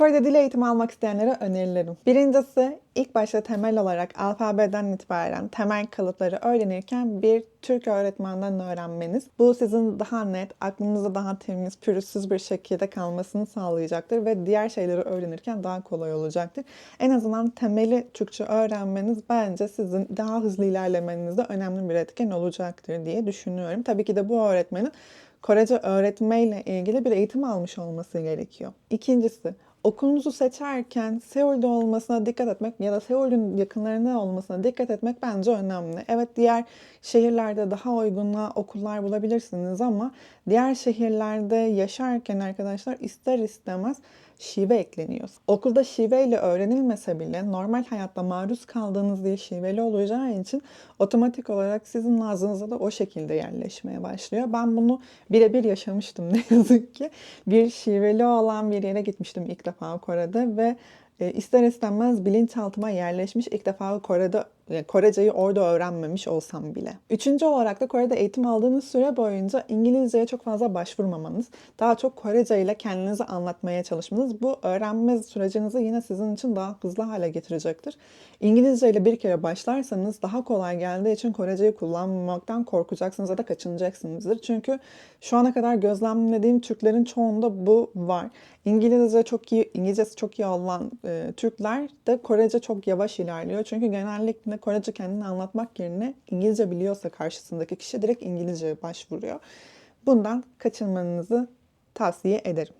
Korece dili eğitimi almak isteyenlere önerilerim. Birincisi ilk başta temel olarak alfabeden itibaren temel kalıpları öğrenirken bir Türk öğretmenden öğrenmeniz. Bu sizin daha net, aklınızda daha temiz, pürüzsüz bir şekilde kalmasını sağlayacaktır ve diğer şeyleri öğrenirken daha kolay olacaktır. En azından temeli Türkçe öğrenmeniz bence sizin daha hızlı ilerlemenizde önemli bir etken olacaktır diye düşünüyorum. Tabii ki de bu öğretmenin Korece öğretmeyle ilgili bir eğitim almış olması gerekiyor. İkincisi, okulunuzu seçerken Seul'de olmasına dikkat etmek ya da Seul'ün yakınlarında olmasına dikkat etmek bence önemli. Evet diğer şehirlerde daha uygunla okullar bulabilirsiniz ama diğer şehirlerde yaşarken arkadaşlar ister istemez şive ekleniyor. Okulda şiveyle öğrenilmese bile normal hayatta maruz kaldığınız dil şiveli olacağı için otomatik olarak sizin ağzınıza da o şekilde yerleşmeye başlıyor. Ben bunu birebir yaşamıştım ne yazık ki. Bir şiveli olan bir yere gitmiştim ilk defa Kore'de ve e, ister istemez bilinçaltıma yerleşmiş ilk defa Kore'de Koreceyi orada öğrenmemiş olsam bile. Üçüncü olarak da Kore'de eğitim aldığınız süre boyunca İngilizceye çok fazla başvurmamanız, daha çok Korece ile kendinizi anlatmaya çalışmanız bu öğrenme sürecinizi yine sizin için daha hızlı hale getirecektir. İngilizce ile bir kere başlarsanız daha kolay geldiği için Koreceyi kullanmaktan korkacaksınız ya da kaçınacaksınızdır. Çünkü şu ana kadar gözlemlediğim Türklerin çoğunda bu var. İngilizce çok iyi, İngilizcesi çok iyi olan e, Türkler de Korece çok yavaş ilerliyor. Çünkü genellikle Korece kendini anlatmak yerine İngilizce biliyorsa karşısındaki kişi direkt İngilizceye başvuruyor. Bundan kaçınmanızı tavsiye ederim.